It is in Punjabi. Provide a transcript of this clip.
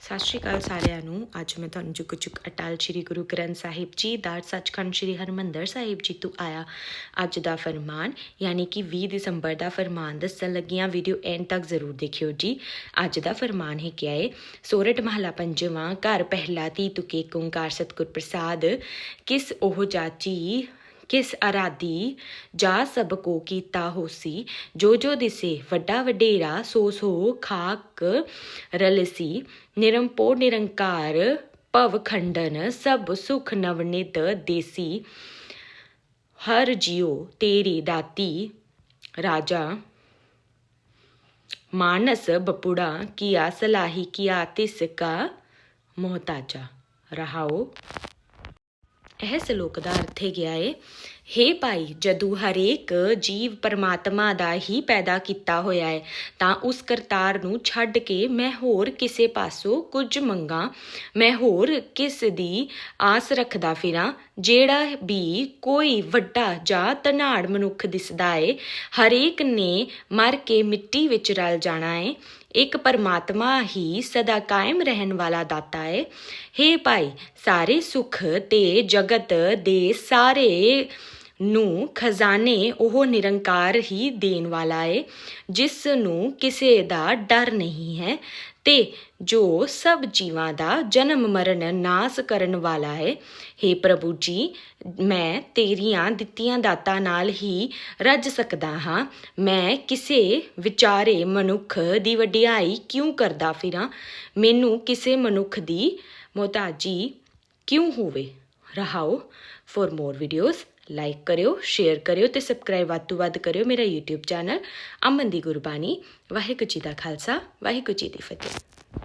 ਸਤਿ ਸ਼੍ਰੀ ਅਕਾਲ ਸਾਰਿਆਂ ਨੂੰ। ਅੱਜ ਮੈਂ ਤੁਹਾਨੂੰ ਚੁੱਕ ਚੁੱਕ ਅਟਲ ਸ਼੍ਰੀ ਗੁਰੂ ਗ੍ਰੰਥ ਸਾਹਿਬ ਜੀ ਦਾ ਸੱਚਖੰਡ ਸ਼੍ਰੀ ਹਰਮੰਦਰ ਸਾਹਿਬ ਜੀ ਤੋਂ ਆਇਆ ਅੱਜ ਦਾ ਫਰਮਾਨ, ਯਾਨੀ ਕਿ 20 ਦਸੰਬਰ ਦਾ ਫਰਮਾਨ ਦੱਸਣ ਲੱਗੀਆਂ ਵੀਡੀਓ ਐਂਡ ਤੱਕ ਜ਼ਰੂਰ ਦੇਖਿਓ ਜੀ। ਅੱਜ ਦਾ ਫਰਮਾਨ ਹੈ ਕਿਹਾ ਹੈ ਸੋਰਠ ਮਹਲਾ ਪੰਜਵਾਂ, ਘਰ ਪਹਿਲਾ ਤੀ ਤੁਕੇ ਓੰਕਾਰ ਸਤਿਗੁਰ ਪ੍ਰਸਾਦ, ਕਿਸ ਉਹ ਜਾਚੀ ਕਿਸ ਅਰਾਦੀ ਜਾ ਸਭ ਕੋ ਕੀਤਾ ਹੋਸੀ? ਜੋ ਜੋ ਦਿਸੇ, ਵੱਡਾ ਵਡੇਰਾ, ਸੋ ਸੋ ਖਾਕ ਰਲਸੀ। ਨਿਰੰਪੋ ਨਿਰੰਕਾਰ, ਭਵ ਖੰਡਨ, ਸਭ ਸੁਖ ਨਵਨਿਤ ਦੇਸੀ। ਹਰ ਜਿਉ ਤੇਰੀ ਦਾਤੀ, ਰਾਜਾ। ਮਾਨਸ ਬਪੁੜਾ, ਕੀਆ ਸਲਾਹੀ ਕੀਆ ਤਿਸ ਕਾ ਮੁਹਤਾਜਾ। ਰਹਾਓ। ਇਹ ਸ਼ਲੋਕ ਦਾ ਅਰਥ ਹੈ ਗਿਆ ਹੈ ਹੇ ਭਾਈ, ਜਦੋਂ ਹਰੇਕ ਜੀਵ ਪਰਮਾਤਮਾ ਦਾ ਹੀ ਪੈਦਾ ਕੀਤਾ ਹੋਇਆ ਹੈ, ਤਾਂ ਉਸ ਕਰਤਾਰ ਨੂੰ ਛੱਡ ਕੇ ਮੈਂ ਹੋਰ ਕਿਸੇ ਪਾਸੋਂ ਕੁਝ ਮੰਗਾ, ਮੈਂ ਹੋਰ ਕਿਸ ਦੀ ਆਸ ਰੱਖਦਾ ਫਿਰਾਂ, ਜਿਹੜਾ ਵੀ ਕੋਈ ਵੱਡਾ ਜਾਂ ਧਨਾੜ ਮਨੁੱਖ ਦਿਸਦਾ ਏ, ਹਰੇਕ ਨੇ ਮਰ ਕੇ ਮਿੱਟੀ ਵਿੱਚ ਰਲ ਜਾਣਾ ਏ, ਇੱਕ ਪਰਮਾਤਮਾ ਹੀ ਸਦਾ ਕਾਇਮ ਰਹਿਣ ਵਾਲਾ ਦਾਤਾ ਹੈ ਹੇ ਭਾਈ, ਸਾਰੇ ਸੁਖ ਤੇ ਜਗਤ ਦੇ ਸਾਰੇ ਨੂੰ ਖਜ਼ਾਨੇ ਉਹ ਨਿਰੰਕਾਰ ਹੀ ਦੇਣ ਵਾਲਾ ਹੈ ਜਿਸ ਨੂੰ ਕਿਸੇ ਦਾ ਡਰ ਨਹੀਂ ਹੈ ਤੇ ਜੋ ਸਭ ਜੀਵਾਂ ਦਾ ਜਨਮ ਮਰਨ ਨਾਸ ਕਰਨ ਵਾਲਾ ਹੈ हे ਪ੍ਰਭੂ ਜੀ, ਮੈਂ ਤੇਰੀਆਂ ਦਿੱਤੀਆਂ ਦਾਤਾਂ ਨਾਲ ਹੀ ਰੱਜ ਸਕਦਾ ਹਾਂ। ਮੈਂ ਕਿਸੇ ਵਿਚਾਰੇ ਮਨੁੱਖ ਦੀ ਵਡਿਆਈ ਕਿਉਂ ਕਰਦਾ ਫਿਰਾਂ? ਮੈਨੂੰ ਕਿਸੇ ਮਨੁੱਖ ਦੀ ਮੁਹਤਾਜੀ ਕਿਉਂ ਹੋਵੇ? ਰਹਾਓ ਫॉर ਮੋਰ ਵੀਡੀਓਜ਼ ਲਾਈਕ ਕਰਿਓ ਸ਼ੇਅਰ ਕਰਿਓ ਤੇ ਸਬਸਕ੍ਰਾਈਬ ਵੱਧ ਤੋਂ ਵੱਧ ਕਰਿਓ ਮੇਰਾ YouTube ਚੈਨਲ ਅਮਨ ਦੀ ਗੁਰਬਾਣੀ ਵਾਹਿਗੁਰੂ ਜੀ ਦਾ ਖਾਲਸਾ ਵਾਹਿਗੁਰੂ ਜੀ ਦੀ ਫਤਿਹ